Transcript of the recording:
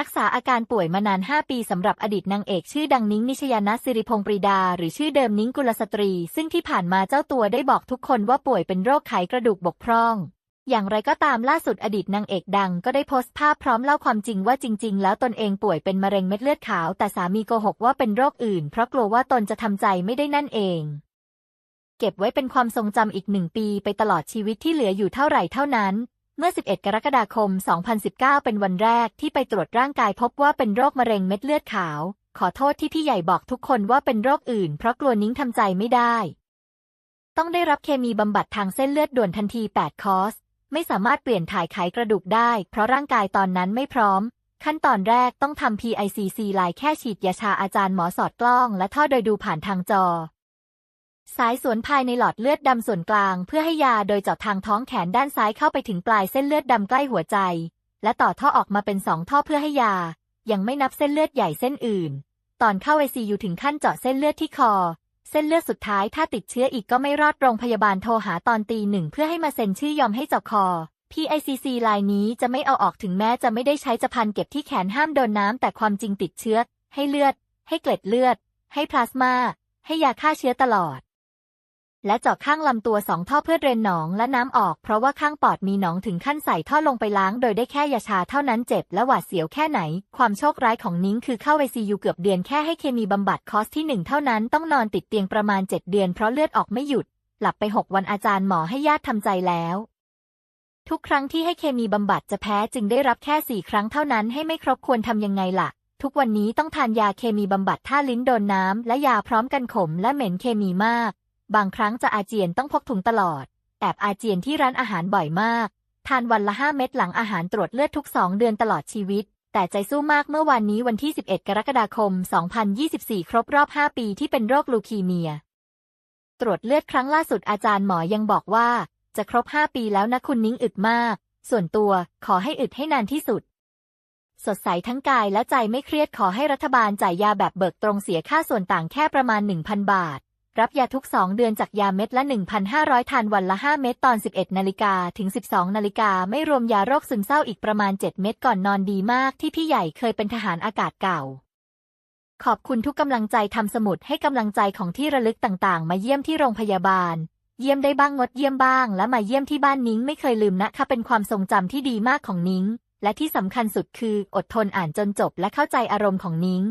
รักษาอาการป่วยมานาน 5 ปีสำหรับอดีตนางเอกชื่อดังนิ้งนิชยานัทสิริพงษ์ปรีดา หรือชื่อเดิมนิ้งกุลสตรี ซึ่งที่ผ่านมาเจ้าตัวได้บอกทุกคนว่าป่วยเป็นโรคไขกระดูกบกพร่อง อย่างไรก็ตามล่าสุดอดีตนางเอกดังก็ได้โพสต์ภาพพร้อมเล่าความจริงว่าจริง ๆ แล้วตนเองป่วยเป็นมะเร็งเม็ดเลือดขาว แต่สามีโกหกว่าเป็นโรคอื่น เพราะกลัวว่าตนจะทำใจไม่ได้นั่นเองเก็บไว้เป็นความทรงจำอีกหนึ่งปีไปตลอดชีวิตที่เหลืออยู่เท่าไหร่เท่านั้น เมื่อ 11 กรกฎาคม 2019 เป็นวันแรกที่ไปตรวจร่างกายพบว่าเป็นโรคมะเร็งเม็ดเลือดขาว ขอโทษที่พี่ใหญ่บอกทุกคนว่าเป็นโรคอื่น เพราะกลัวนิ้งทำใจไม่ได้ ต้องได้รับเคมีบำบัดทางเส้นเลือดด่วนทันที 8 คอร์ส ไม่สามารถเปลี่ยนถ่ายไขกระดูกได้ เพราะร่างกายตอนนั้นไม่พร้อม ขั้นตอนแรกต้องทำ PICC ลายแค่ฉีดยาชาอาจารย์หมอสอดกล้อง และท่อโดยดูผ่านทางจอ สายสวนภายในหลอดเลือดดำส่วนกลาง เพื่อให้ยาโดยเจาะทางท้องแขนด้านซ้ายเข้าไปถึงปลายเส้นเลือดดำใกล้หัวใจ และต่อท่อออกมาเป็นสองท่อเพื่อให้ยา ยังไม่นับเส้นเลือดใหญ่เส้นอื่น ตอนเข้า ICU ถึงขั้นเจาะเส้นเลือดที่คอ เส้นเลือดสุดท้ายถ้าติดเชื้ออีกก็ไม่รอดโรงพยาบาลโทรหาตอนตีหนึ่งเพื่อให้มาเซ็นชื่อยอมให้เจาะคอ PICC ลายนี้จะไม่เอาออกถึงแม้จะไม่ได้ใช้จะพันเก็บที่แขนห้ามโดนน้ำแต่ความจริงติดเชื้อ ให้เลือด ให้เกล็ดเลือด ให้พลาสมาให้ยาฆ่าเชื้อตลอด และเจาะข้างลำตัวสองท่อเพื่อเดรนหนองและน้ำออก เพราะว่าข้างปอดมีหนองถึงขั้นใส่ท่อลงไปล้าง โดยได้แค่ยาชาเท่านั้นเจ็บและหวาดเสียวแค่ไหน ความโชคร้ายของนิ้งคือเข้าไอซียูเกือบเดือนแค่ให้เคมีบำบัดคอสที่หนึ่งเท่านั้นต้องนอนติดเตียงประมาณ 7 เดือนเพราะเลือดออกไม่หยุด หลับไป 6 วันอาจารย์หมอให้ญาติทำใจแล้วทุกครั้งที่ให้เคมีบำบัดจะแพ้จึงได้รับแค่สี่ครั้งเท่านั้นให้ไม่ครบควรทำยังไงล่ะ ทุกวันนี้ต้องทานยาเคมีบำบัดท่าลิ้นโดนน้ำและยาพร้อมกันขมและเหม็นเคมีมาก บางครั้งจะอาเจียนต้องพกถุงตลอด แอบอาเจียนที่ร้านอาหารบ่อยมาก ทานวันละห้าเม็ดหลังอาหารตรวจเลือดทุกสองเดือนตลอดชีวิต แต่ใจสู้มากเมื่อวันนี้วันที่ 11 กรกฎาคม 2024 ครบรอบ 5 ปีที่เป็นโรคลูคีเมีย ตรวจเลือดครั้งล่าสุดอาจารย์หมอยังบอกว่า จะครบ 5 ปีแล้วนะคุณนิ้งอึดมาก ส่วนตัวขอให้อึดให้นานที่สุดสดใสทั้งกายและใจไม่เครียดขอให้รัฐบาลจ่ายยาแบบเบิกตรงเสียค่าส่วนต่างแค่ประมาณ 1,000 บาท รับยาทุก 2 เดือนจากยาเม็ดละ 1,500 ทานวันละ 5 เม็ดตอน 11 นาฬิกาถึง 12 นาฬิกาไม่รวมยาโรคซึมเศร้าอีกประมาณ 7 เม็ดก่อนนอนดีมากที่พี่ใหญ่เคยเป็นทหารอากาศเก่า ขอบคุณทุกกำลังใจทำสมุดให้กำลังใจของที่ระลึกต่างๆ มาเยี่ยมที่โรงพยาบาล เยี่ยมได้บ้างงดเยี่ยมบ้าง และมาเยี่ยมที่บ้านนิ้งไม่เคยลืมนะคะเป็นความทรงจำที่ดีมากของนิ้ง และที่สำคัญสุดคืออดทนอ่านจนจบและเข้าใจอารมณ์ของนิ้ง